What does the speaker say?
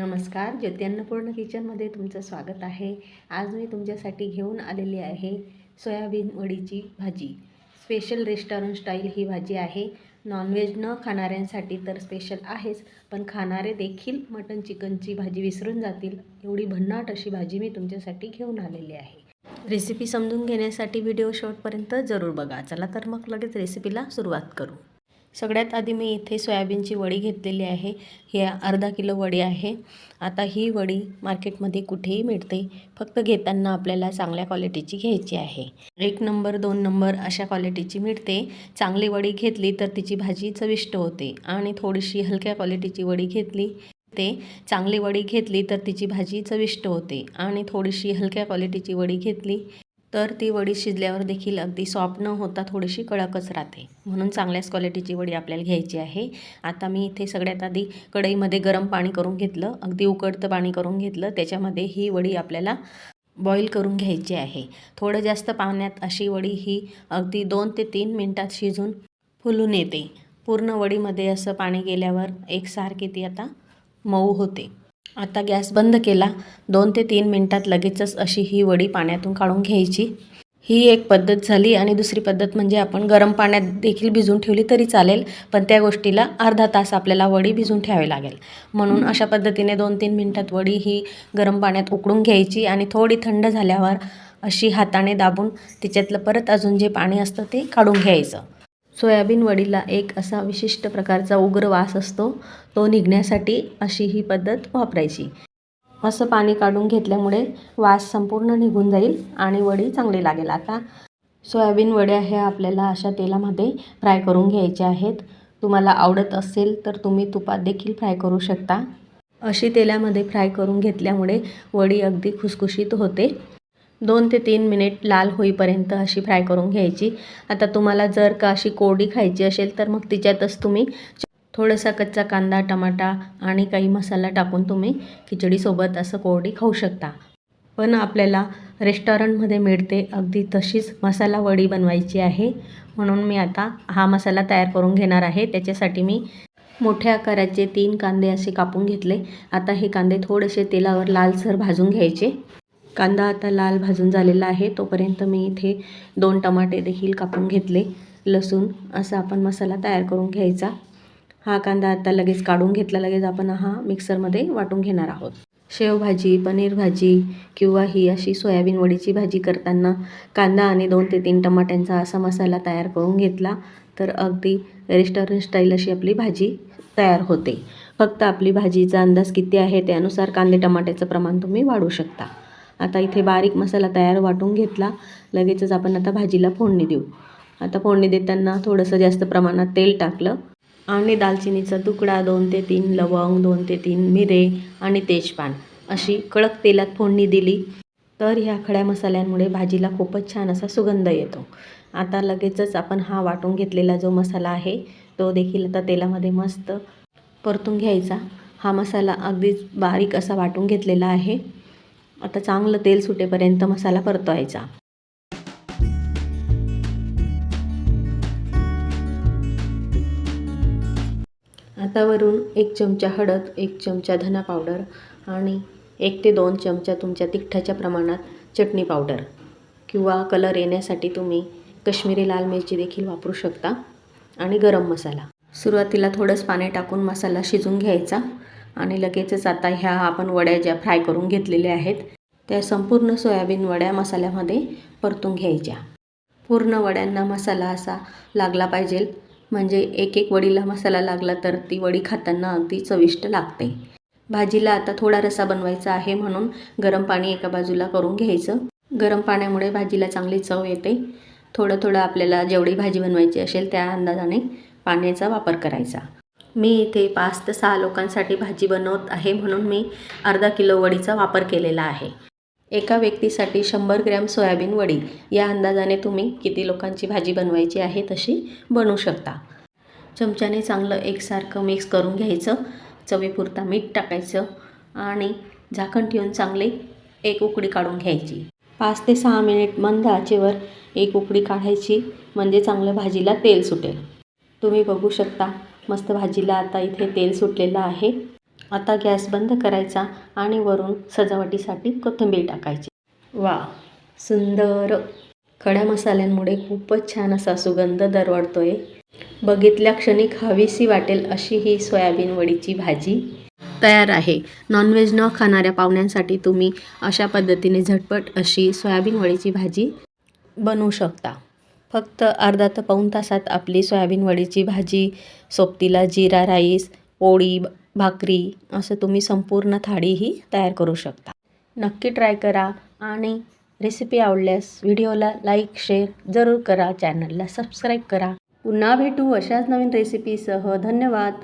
नमस्कार ज्योती अन्नपूर्ण किचनमध्ये तुमचं स्वागत आहे. आज मी तुमच्यासाठी घेऊन आलेली आहे सोयाबीन वडीची भाजी. स्पेशल रेस्टॉरंट स्टाईल ही भाजी आहे. नॉनव्हेज न खाणाऱ्यांसाठी तर स्पेशल आहेच पण खाणारे देखील मटन चिकनची भाजी विसरून जातील एवढी भन्नाट अशी भाजी मी तुमच्यासाठी घेऊन आलेली आहे. रेसिपी समजून घेण्यासाठी व्हिडिओ शेवटपर्यंत जरूर बघा. चला तर मग लगेच रेसिपीला सुरुवात करू. सगळ्यात आधी मी इथे सोयाबीनची वडी घेतलेली आहे. ही अर्धा किलो वडी आहे. आता ही वडी मार्केटमध्ये कुठेही मिळते. फक्त घेताना आपल्याला चांगल्या क्वालिटीची घ्यायची आहे. एक नंबर दोन नंबर अशा क्वालिटीची मिळते. चांगली वडी घेतली तर तिची भाजी चविष्ट होते आणि थोडीशी हलक्या क्वालिटीची वडी घेतली ते चांगली वडी घेतली तर तिची भाजी चविष्ट होते आणि थोडीशी हलक्या क्वालिटीची वडी घेतली तर ती वडी शिजल्यावर देखील अगदी सॉफ्ट न होता थोडीशी कडकच राहते. म्हणून चांगल्याच क्वालिटीची वडी आपल्याला घ्यायची आहे. आता मी इथे सगळ्यात आधी कढईमध्ये गरम पाणी करून घेतलं. अगदी उकडतं पाणी करून घेतलं. त्याच्यामध्ये ही वडी आपल्याला बॉईल करून घ्यायची आहे. थोडं जास्त पाण्यात अशी वडी ही अगदी दोन ते तीन मिनटात शिजून फुलून येते. पूर्ण वडीमध्ये असं पाणी गेल्यावर एकसारखी ती आता मऊ होते. आता गॅस बंद केला. दोन ते तीन मिनटात लगेचच अशी ही वडी पाण्यातून काढून घ्यायची. ही एक पद्धत झाली आणि दुसरी पद्धत म्हणजे आपण गरम पाण्यात देखील भिजून ठेवली तरी चालेल पण त्या गोष्टीला अर्धा तास आपल्याला वडी भिजून ठेवावी लागेल. म्हणून अशा पद्धतीने दोन तीन मिनटात वडी ही गरम पाण्यात उकडून घ्यायची आणि थोडी थंड झाल्यावर अशी हाताने दाबून तिच्यातलं परत अजून जे पाणी असतं ते काढून घ्यायचं. सोयाबीन वडीला एक असा विशिष्ट प्रकारचा उग्र वास असतो तो निघण्यासाठी अशी ही पद्धत वापरायची. असं पाणी काढून घेतल्यामुळे वास संपूर्ण निघून जाईल आणि वडी चांगली लागेल. आता सोयाबीन वड्या ह्या आपल्याला अशा तेलामध्ये फ्राय करून घ्यायच्या आहेत. तुम्हाला आवडत असेल तर तुम्ही तुपात देखील फ्राय करू शकता. अशी तेलामध्ये फ्राय करून घेतल्यामुळे वडी अगदी खुसखुशीत होते. दोन ते तीन मिनिट लाल होईपर्यंत अशी फ्राय करून घ्यायची. आता तुम्हाला जर का अशी कोरडी खायची असेल तर मग तिच्यातच तुम्ही थोडासा कच्चा कांदा टमाटा आणि काही मसाला टाकून तुम्ही खिचडीसोबत असं कोरडी खाऊ शकता. पण आपल्याला रेस्टॉरंटमध्ये मिळते अगदी तशीच मसाला वडी बनवायची आहे. म्हणून मी आता हा मसाला तयार करून घेणार आहे. त्याच्यासाठी मी मोठ्या आकाराचे तीन कांदे असे कापून घेतले. आता हे कांदे थोडेसे तेलावर लालसर भाजून घ्यायचे. कांदा आता लाल भाजून झालेला आहे तोपर्यंत मी इथे दोन टमाटे देखील कापून घेतले. लसूण असा आपण मसाला तयार करून घ्यायचा. हा कांदा आता लगेच काढून घेतला लगेच आपण हा मिक्सरमध्ये वाटून घेणार आहोत. शेवभाजी पनीर भाजी किंवा ही अशी सोयाबीन वडीची भाजी करताना कांदा आणि दोन ते तीन टमाट्यांचा असा मसाला तयार करून घेतला तर अगदी रेस्टॉरंट स्टाईल अशी आपली भाजी तयार होते. फक्त आपली भाजीचा अंदाज किती आहे त्यानुसार कांदे टमाट्याचं प्रमाण तुम्ही वाढवू शकता. आता इथे बारीक मसाला तयार वाटून घेतला. लगेचच आपण आता भाजीला फोडणी देऊ. आता फोडणी देताना थोडंसं जास्त प्रमाणात तेल टाकलं. आणि दालचिनीचा तुकडा दोन ते तीन लवंग दोन ते तीन मिरे आणि तेजपान अशी कडक तेलात फोडणी दिली. तर ह्या खड्या मसाल्यांमुळे भाजीला खूपच छान असा सुगंध येतो. आता लगेचच आपण हा वाटून घेतलेला जो मसाला आहे तो देखील आता तेलामध्ये मस्त परतून घ्यायचा. हा मसाला अगदीच बारीक असा वाटून घेतलेला आहे. आता चांगलं तेल सुटेपर्यंत मसाला परतवायचा. आता वरून एक चमचा हळद एक चमचा धना पावडर आणि एक ते दोन चमचा तुमच्या तिखटाच्या प्रमाणात चटणी पावडर किंवा कलर येण्यासाठी तुम्ही कश्मीरी लाल मिरची देखील वापरू शकता आणि गरम मसाला. सुरुवातीला थोडंच पाणी टाकून मसाला शिजून घ्यायचा. आणि लगेचच आता ह्या आपण वड्या ज्या फ्राय करून घेतलेल्या आहेत त्या संपूर्ण सोयाबीन वड्या मसाल्यामध्ये परतून घ्यायच्या. पूर्ण वड्यांना मसाला असा लागला पाहिजे म्हणजे एक एक वडीला मसाला लागला तर ती वडी खाताना अगदी चविष्ट लागते. भाजीला आता थोडा रसा बनवायचा आहे म्हणून गरम पाणी एका बाजूला करून घ्यायचं. गरम पाण्यामुळे भाजीला चांगली चव येते. थोडं थोडं आपल्याला जेवढी भाजी बनवायची असेल त्या अंदाजाने पाण्याचा वापर करायचा. मी इथे पाच ते सहा लोकांसाठी भाजी बनवत आहे म्हणून मी अर्धा किलो वडीचा वापर केलेला आहे. एका व्यक्तीसाठी शंभर ग्रॅम सोयाबीन वडी. या अंदाजाने तुम्ही किती लोकांची भाजी बनवायची आहे तशी बनवू शकता. चमच्याने चांगलं एकसारखं मिक्स करून घ्यायचं. चवीपुरता मीठ टाकायचं आणि झाकण ठेवून चांगली एक उकडी काढून घ्यायची. पाच ते सहा मिनिट मंद आचेवर एक उकडी काढायची म्हणजे चांगलं भाजीला तेल सुटेल. तुम्ही बघू शकता मस्त भाजीला आता इथे तेल सुटलेलं आहे. आता गॅस बंद करायचा आणि वरून सजावटीसाठी कोथिंबीर टाकायची. वा सुंदर. खड्या मसाल्यांमुळे खूपच छान असा सुगंध दरवळतोय. बघितल्या क्षणी खावीशी वाटेल अशी ही सोयाबीन वडीची भाजी. तयार आहे. नॉनव्हेज न खाणाऱ्या पाहुण्यांसाठी तुम्ही अशा पद्धतीने झटपट अशी सोयाबीन वडीची भाजी बनवू शकता. फक्त अर्धा ते पाऊण तासात आपली सोयाबीन वडीची भाजी सोबतीला जिरा राईस पोळी भाकरी असं तुम्ही संपूर्ण थाळीही तयार करू शकता. नक्की ट्राय करा आणि रेसिपी आवडल्यास व्हिडिओला लाईक शेअर जरूर करा. चॅनलला सबस्क्राईब करा. पुन्हा भेटू अशाच नवीन रेसिपीसह. धन्यवाद.